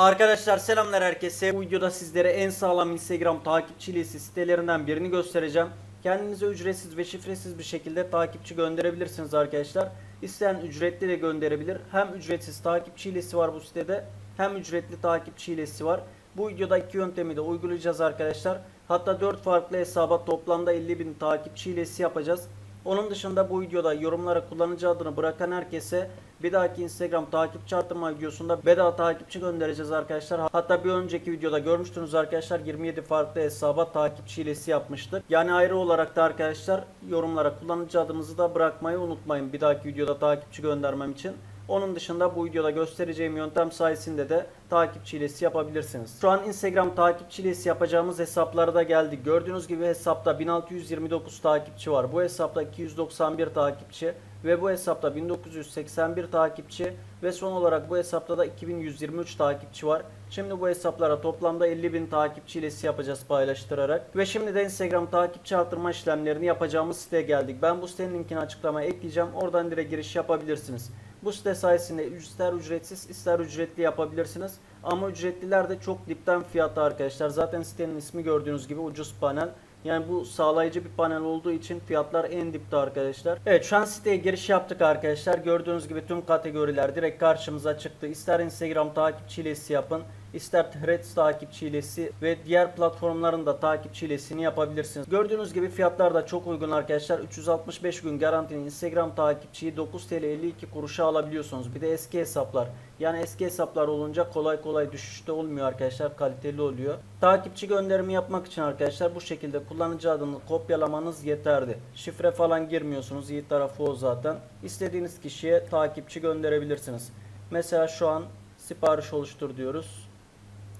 Arkadaşlar selamlar herkese. Bu videoda sizlere en sağlam Instagram takipçilisi sitelerinden birini göstereceğim. Kendinize ücretsiz ve şifresiz bir şekilde takipçi gönderebilirsiniz arkadaşlar. İsteyen ücretli de gönderebilir. Hem ücretsiz takipçi hilesi var bu sitede hem ücretli takipçi hilesi var. Bu videoda iki yöntemi de uygulayacağız arkadaşlar. Hatta 4 farklı hesaba toplamda 50.000 takipçi hilesi yapacağız. Onun dışında bu videoda yorumlara kullanıcı adını bırakan herkese bir dahaki Instagram takipçi artırma videosunda bedava takipçi göndereceğiz arkadaşlar. Hatta bir önceki videoda görmüştünüz arkadaşlar 27 farklı hesaba takipçi hilesi yapmıştık. Yani ayrı olarak da arkadaşlar yorumlara kullanıcı adınızı da bırakmayı unutmayın bir dahaki videoda takipçi göndermem için. Onun dışında bu videoda göstereceğim yöntem sayesinde de takipçi hilesi yapabilirsiniz. Şu an Instagram takipçi hilesi yapacağımız hesaplara da geldik. Gördüğünüz gibi hesapta 1629 takipçi var. Bu hesapta 291 takipçi ve bu hesapta 1981 takipçi ve son olarak bu hesapta da 2123 takipçi var. Şimdi bu hesaplara toplamda 50.000 takipçi hilesi yapacağız paylaştırarak. Ve şimdi de Instagram takipçi artırma işlemlerini yapacağımız siteye geldik. Ben bu sitenin linkini açıklamaya ekleyeceğim. Oradan direkt giriş yapabilirsiniz. Bu site sayesinde ister ücretsiz ister ücretli yapabilirsiniz. Ama ücretliler de çok dipten fiyatı arkadaşlar. Zaten sitenin ismi gördüğünüz gibi ucuz panel. Yani bu sağlayıcı bir panel olduğu için fiyatlar en dipte arkadaşlar. Evet şu an siteye giriş yaptık arkadaşlar. Gördüğünüz gibi tüm kategoriler direkt karşımıza çıktı. İster Instagram takipçi hilesi yapın. İster Threads takipçi hilesi ve diğer platformların da takipçi hilesini yapabilirsiniz. Gördüğünüz gibi fiyatlar da çok uygun arkadaşlar. 365 gün garantili Instagram takipçiyi 9 TL 52 kuruşa alabiliyorsunuz. Bir de eski hesaplar. Yani eski hesaplar olunca kolay kolay düşüşte olmuyor arkadaşlar. Kaliteli oluyor. Takipçi gönderimi yapmak için arkadaşlar bu şekilde kullanıcı adını kopyalamanız yeterli. Şifre falan girmiyorsunuz. İyi tarafı o zaten. İstediğiniz kişiye takipçi gönderebilirsiniz. Mesela şu an sipariş oluştur diyoruz.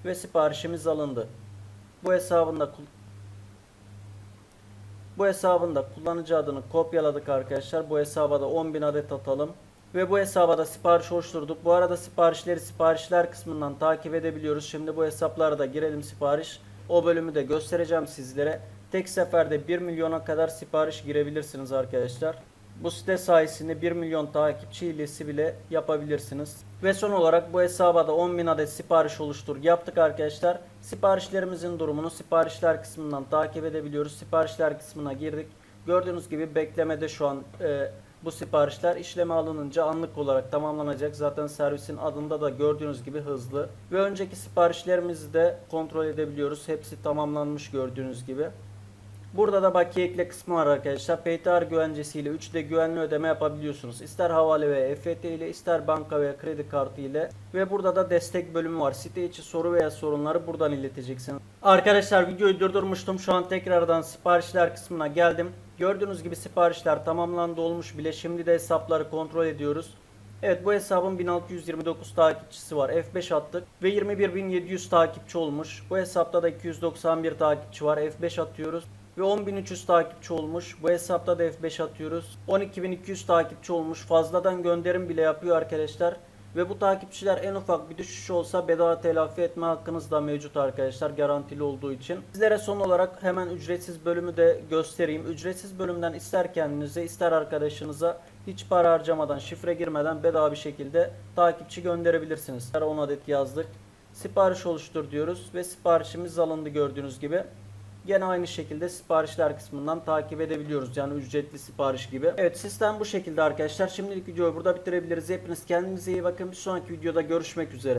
Ve siparişimiz alındı. Bu hesabında bu hesabında kullanıcı adını kopyaladık arkadaşlar. Bu hesaba da 10.000 adet atalım. Ve bu hesaba da sipariş oluşturduk. Bu arada siparişleri siparişler kısmından takip edebiliyoruz. Şimdi bu hesaplara da girelim sipariş. O bölümü de göstereceğim sizlere. Tek seferde 1 milyona kadar sipariş girebilirsiniz arkadaşlar. Bu site sayesinde 1 milyon takipçi hilesi bile yapabilirsiniz. Ve son olarak bu hesaba da 10.000 adet sipariş oluştur yaptık arkadaşlar. Siparişlerimizin durumunu siparişler kısmından takip edebiliyoruz. Siparişler kısmına girdik. Gördüğünüz gibi beklemede şu an e, bu siparişler işleme alınınca anlık olarak tamamlanacak. Zaten servisin adında da gördüğünüz gibi hızlı. Ve önceki siparişlerimizi de kontrol edebiliyoruz. Hepsi tamamlanmış gördüğünüz gibi. Burada da bakiye ekle kısmı var arkadaşlar. PTR güvencesiyle 3D güvenli ödeme yapabiliyorsunuz. İster havale ve EFT ile ister banka veya kredi kartı ile. Ve burada da destek bölümü var. Site içi soru veya sorunları buradan ileteceksiniz. Arkadaşlar videoyu durdurmuştum. Şu an tekrardan siparişler kısmına geldim. Gördüğünüz gibi siparişler tamamlandı olmuş bile. Şimdi de hesapları kontrol ediyoruz. Evet bu hesabın 1629 takipçisi var. F5 attık ve 21700 takipçi olmuş. Bu hesapta da 291 takipçi var. F5 atıyoruz ve 10300 takipçi olmuş. Bu hesapta da F5 atıyoruz. 12200 takipçi olmuş. Fazladan gönderim bile yapıyor arkadaşlar. Ve bu takipçiler en ufak bir düşüş olsa bedava telafi etme hakkınız da mevcut arkadaşlar garantili olduğu için. Sizlere son olarak hemen ücretsiz bölümü de göstereyim. Ücretsiz bölümden ister kendinize ister arkadaşınıza hiç para harcamadan şifre girmeden bedava bir şekilde takipçi gönderebilirsiniz. 10 adet yazdık. Sipariş oluştur diyoruz ve siparişimiz alındı gördüğünüz gibi. Gene aynı şekilde siparişler kısmından takip edebiliyoruz. Yani ücretli sipariş gibi. Evet sistem bu şekilde arkadaşlar. Şimdilik videoyu burada bitirebiliriz. Hepiniz kendinize iyi bakın. Bir sonraki videoda görüşmek üzere.